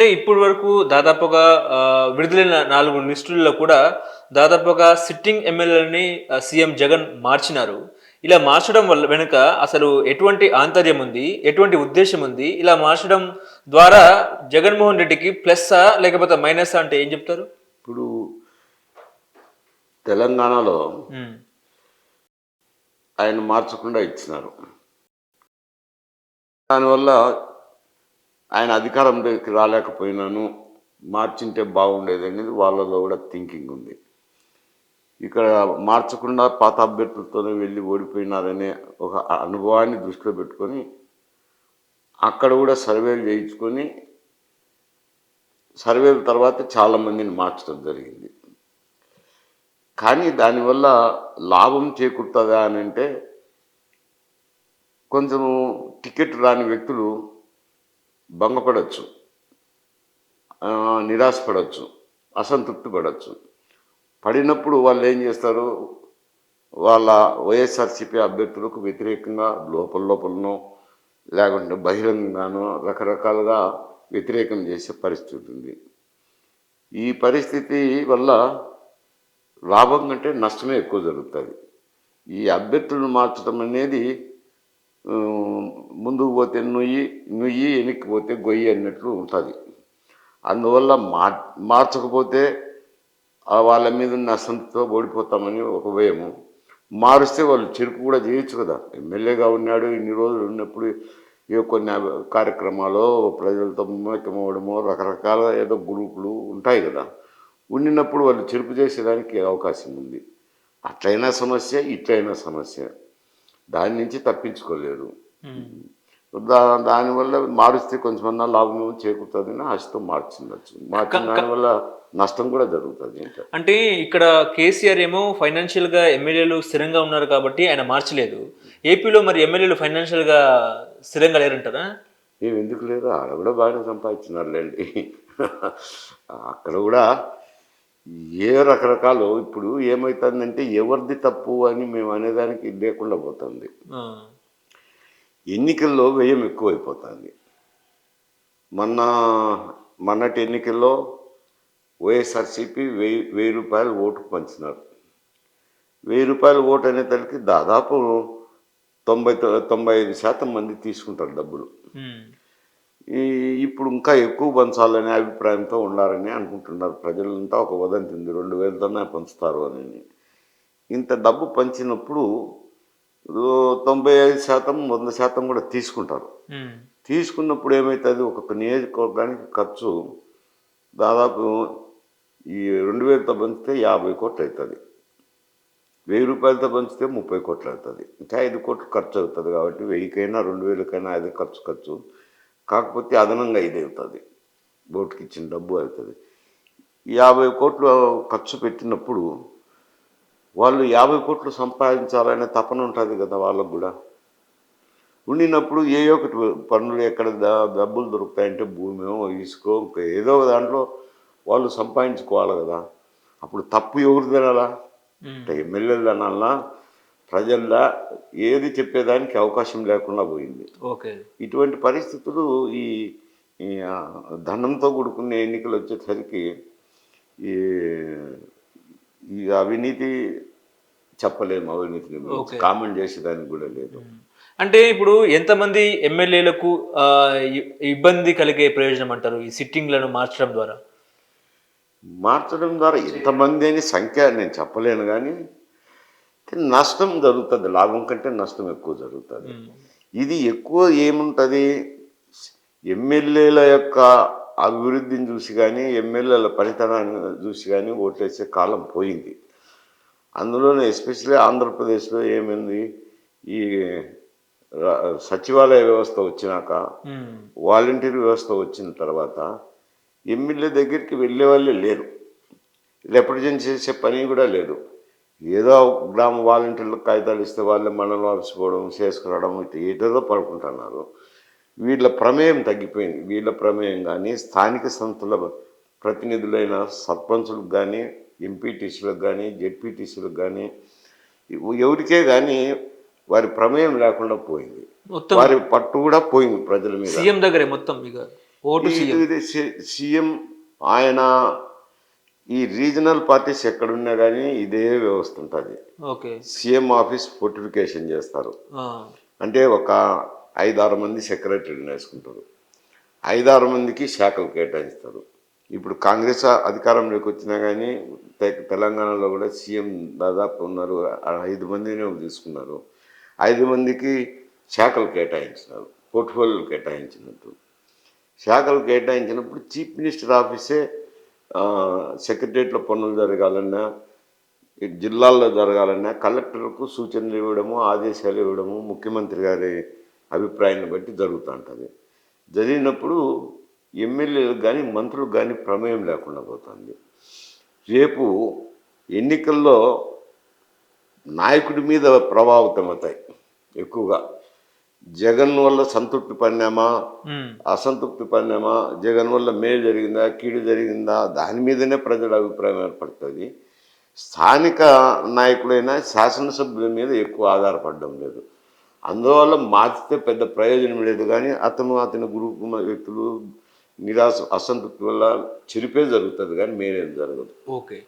అంటే ఇప్పటి వరకు దాదాపుగా విడుదలైన నాలుగు లిస్టుల్లో కూడా దాదాపుగా సిట్టింగ్ ఎమ్మెల్యేలని సీఎం జగన్ మార్చినారు. ఇలా మార్చడం వల్ల వెనుక అసలు ఎటువంటి ఆంతర్యం ఉంది ఎటువంటి ఉద్దేశం ఉంది? ఇలా మార్చడం ద్వారా జగన్మోహన్ రెడ్డికి ప్లస్సా లేకపోతే మైనస్ అంటే ఏం చెప్తారు? ఇప్పుడు తెలంగాణలో ఆయన మార్చకుండా ఇచ్చినారు. దానివల్ల ఆయన అధికారంలోకి రాలేకపోయినాను మార్చింటే బాగుండేది అనేది వాళ్ళలో కూడా థింకింగ్ ఉంది. ఇక్కడ మార్చకుండా పాత అభ్యర్థులతోనే వెళ్ళి ఓడిపోయినారనే ఒక అనుభవాన్ని దృష్టిలో పెట్టుకొని అక్కడ కూడా సర్వేలు చేయించుకొని సర్వేల తర్వాత చాలామందిని మార్చడం జరిగింది. కానీ దానివల్ల లాభం చేకూరుతుందా అని అంటే కొంచెం టికెట్ రాని వ్యక్తులు భంగపడవచ్చు నిరాశపడవచ్చు అసంతృప్తి పడవచ్చు పడినప్పుడు వాళ్ళు ఏం చేస్తారు? వాళ్ళ వైఎస్ఆర్సీపీ అభ్యర్థులకు వ్యతిరేకంగా లోపల లోపలనో లేకుంటే బహిరంగంగానో రకరకాలుగా వ్యతిరేకం చేసే పరిస్థితి ఉంది. ఈ పరిస్థితి వల్ల లాభం కంటే నష్టమే ఎక్కువ జరుగుతుంది. ఈ అభ్యర్థులను మార్చడం అనేది ముందుకు పోతే నుయ్యి నుయ్యి వెనక్కి పోతే గొయ్యి అన్నట్లు ఉంటుంది. అందువల్ల మార్ మార్చకపోతే వాళ్ళ మీద ఉన్న అసంతతో ఓడిపోతామని ఒక భయము. మారుస్తే వాళ్ళు చెరుపు కూడా చేయొచ్చు కదా. ఎమ్మెల్యేగా ఉన్నాడు ఇన్ని రోజులు ఉన్నప్పుడు ఏ కొన్ని కార్యక్రమాలు ప్రజలతో మమేకమవడమో రకరకాల ఏదో గ్రూపులు ఉంటాయి కదా. ఉండినప్పుడు వాళ్ళు చెరుపు చేసేదానికి అవకాశం ఉంది. అట్లయినా సమస్య ఇట్లయినా సమస్య. దాని నుంచి తప్పించుకోలేరు. దానివల్ల మారుస్తే కొంచెమన్నా లాభం చేకూరుతుందని ఆశతో మార్చిండొచ్చు మార్చిన దానివల్ల నష్టం కూడా జరుగుతుంది అంటే ఇక్కడ కేసీఆర్ ఏమో ఫైనాన్షియల్గా ఎమ్మెల్యేలు స్థిరంగా ఉన్నారు కాబట్టి ఆయన మార్చలేదు. ఏపీలో మరి ఎమ్మెల్యేలు ఫైనాన్షియల్గా స్థిరంగా లేరంటారా? ఏం ఎందుకు లేదు ఆడ కూడా బాగానే సంపాదించినారులేండి. అక్కడ కూడా ఏ రకరకాలు ఇప్పుడు ఏమవుతుందంటే ఎవరిది తప్పు అని మేము అనేదానికి లేకుండా పోతుంది. ఎన్నికల్లో వ్యయం ఎక్కువైపోతుంది. మొన్న మొన్నటి ఎన్నికల్లో వైఎస్ఆర్సీపీ వెయ్యి వెయ్యి రూపాయలు ఓటుకు పంచినారు. వెయ్యి రూపాయల ఓటు అనేసరికి దాదాపు తొంభై తొంభై ఐదు శాతం మంది తీసుకుంటారు డబ్బులు. ఈ ఇప్పుడు ఇంకా ఎక్కువ పంచాలనే అభిప్రాయంతో ఉండాలని అనుకుంటున్నారు. ప్రజలంతా ఒక వదంతి ఉంది రెండు వేలతోనే పంచుతారు అని. ఇంత డబ్బు పంచినప్పుడు తొంభై ఐదు శాతం వంద శాతం కూడా తీసుకుంటారు. తీసుకున్నప్పుడు ఏమవుతుంది ఒక్కొక్క నియోజకవర్గానికి ఖర్చు దాదాపు ఈ రెండు వేలతో పంచితే యాభై కోట్లు అవుతుంది వెయ్యి రూపాయలతో పంచితే ముప్పై కోట్లు అవుతుంది ఇంకా ఐదు కోట్లు ఖర్చు అవుతుంది కాబట్టి వెయ్యికైనా రెండు వేలకైనా అది ఖర్చు ఖర్చు. కాకపోతే అదనంగా ఇది అవుతుంది బోటుకి ఇచ్చిన డబ్బు అవుతుంది. యాభై కోట్లు ఖర్చు పెట్టినప్పుడు వాళ్ళు యాభై కోట్లు సంపాదించాలనే తపన ఉంటుంది కదా వాళ్ళకు కూడా. ఉండినప్పుడు ఏ ఒకటి పనులు ఎక్కడ డబ్బులు దొరుకుతాయంటే భూమి ఇసుకో ఏదో దాంట్లో వాళ్ళు సంపాదించుకోవాలి కదా. అప్పుడు తప్పు ఎవరు తినాలా ఉమ్, అంటే ఎమ్మెల్యేలు అనాలన్నా ప్రజల్లా ఏది చెప్పేదానికి అవకాశం లేకుండా పోయింది. ఓకే. ఇటువంటి పరిస్థితులు ఈ ధనంతో కూడుకున్న ఎన్నికలు వచ్చేసరికి ఈ ఈ అవినీతి చెప్పలేము అవినీతిని. కామెంట్ చేసేదానికి కూడా లేదు. అంటే ఇప్పుడు ఎంతమంది ఎమ్మెల్యేలకు ఇబ్బంది కలిగే ప్రయోజనం అంటారు ఈ సిట్టింగ్లను మార్చడం ద్వారా? మార్చడం ద్వారా ఎంతమంది అని సంఖ్య నేను చెప్పలేను కానీ నష్టం జరుగుతుంది. లాభం కంటే నష్టం ఎక్కువ జరుగుతుంది. ఇది ఎక్కువ ఏముంటుంది? ఎమ్మెల్యేల యొక్క అభివృద్ధిని చూసి కానీ ఎమ్మెల్యేల పనితనాన్ని చూసి కానీ ఓట్లేసే కాలం పోయింది. అందులోనే ఎస్పెషల్లీ ఆంధ్రప్రదేశ్లో ఏమైంది? ఈ సచివాలయ వ్యవస్థ వచ్చినాక వాలంటీర్ వ్యవస్థ వచ్చిన తర్వాత ఎమ్మెల్యే దగ్గరికి వెళ్ళే వాళ్ళే లేరు. రిప్రజెంట్ చేసే పని కూడా లేదు. ఏదో గ్రామ వాలంటీర్లకు కాగితాలు ఇస్తే వాళ్ళే మనలో అలసిపోవడం చేసుకురావడం ఇట్లా ఏదేదో పడుకుంటున్నారు. వీళ్ళ ప్రమేయం తగ్గిపోయింది. వీళ్ళ ప్రమేయం కానీ స్థానిక సంస్థల ప్రతినిధులైన సర్పంచులకు కానీ ఎంపీటీసీలకు కానీ జెడ్పీటీసీలకు కానీ ఎవరికే కానీ వారి ప్రమేయం లేకుండా పోయింది. మొత్తం వారి పట్టు కూడా పోయింది ప్రజల మీద. సీఎం దగ్గరే మొత్తం ఇక. ఓటు సీఎం ఆయన ఈ రీజనల్ పార్టీస్ ఎక్కడున్నా కానీ ఇదే వ్యవస్థ ఉంటుంది. సీఎం ఆఫీస్ ఫోర్టిఫికేషన్ చేస్తారు. అంటే ఒక ఐదారు మంది సెక్రటరీని వేసుకుంటారు ఐదారు మందికి శాఖలు కేటాయిస్తారు. ఇప్పుడు కాంగ్రెస్ అధికారంలోకి వచ్చినా కానీ తెలంగాణలో కూడా సీఎం దాదాపు ఉన్నారు. ఐదు మందిని తీసుకున్నారు. ఐదు మందికి శాఖలు కేటాయించినారు. పోర్ట్ఫోలియోలు కేటాయించినట్టు. శాఖలు కేటాయించినప్పుడు చీఫ్ మినిస్టర్ ఆఫీసే సెక్రటరియట్లో పనులు జరగాలన్నా జిల్లాల్లో జరగాలన్నా కలెక్టర్కు సూచనలు ఇవ్వడము ఆదేశాలు ఇవ్వడము ముఖ్యమంత్రి గారి అభిప్రాయాన్ని బట్టి జరుగుతూ ఉంటుంది జరిగినప్పుడు ఎమ్మెల్యేలకు కానీ మంత్రులకు కానీ ప్రమేయం లేకుండా పోతుంది. రేపు ఎన్నికల్లో నాయకుడి మీద ప్రభావితం అవుతాయి ఎక్కువగా. జగన్ వల్ల సంతృప్తి పడినామా? అసంతృప్తి పడినామా? జగన్ వల్ల మేలు జరిగిందా? కీడు జరిగిందా? దాని మీదనే ప్రజల అభిప్రాయం ఏర్పడుతుంది. స్థానిక నాయకులైనా శాసనసభ్యుల మీద ఎక్కువ ఆధారపడడం లేదు. అందువల్ల మార్చితే పెద్ద ప్రయోజనం లేదు. కానీ అతను అతని గ్రూపు వ్యక్తులు నిరాశ అసంతృప్తి వల్ల చెరిపే జరుగుతుంది. కానీ మేరేం జరగదు. ఓకే.